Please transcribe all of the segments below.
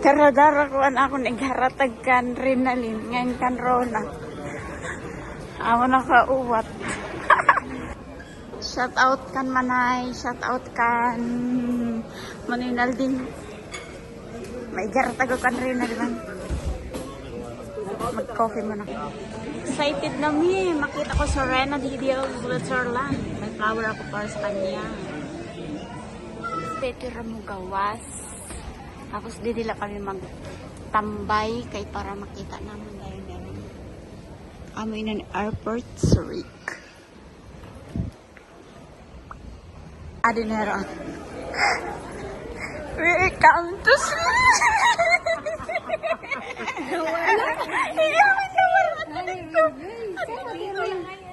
Karadara ko an ako nagharatag kan Rinalin ngayon kan Rona. Ako nakauwat. shout out kan Manay, shout out kan Maninal din. May garatag ko kan Rinalin. Mag-coffee mo na. Excited na mi. Makita ko sa Rena Didiel Switzerland. May flower ako para sa kanya. Petro mo gawas. Tapos dinila kami magtambay kay para makita naman dahil namin. I'm in an airport, Zurich. Adinero. We come to Zurich.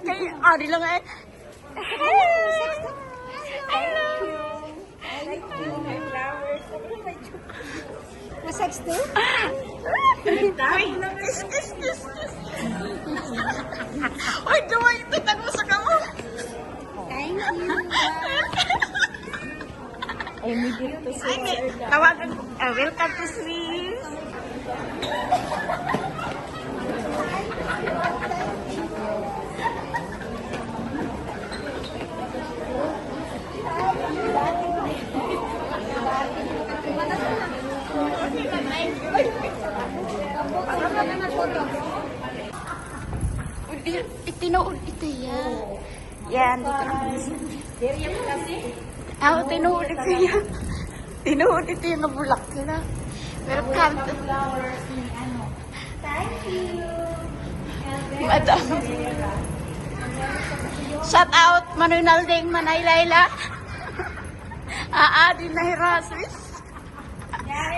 Kay Ari lang eh. Massage too? Kiss, kiss, kiss, kiss. Uy, gawin ito. Tago sa kamo. Thank you. Ay, may dito sa Ay, tawagan ko. Ah, welcome to Swiss. Itinood ito yan. Yan, dito kami sa ako, tinuod ito yan. Tinuod ito yung nabulak sila. Welcome to... Thank you. Madam. Shout out, Manoy Nalding, Manay Layla. Aa, din na hirasis. Yari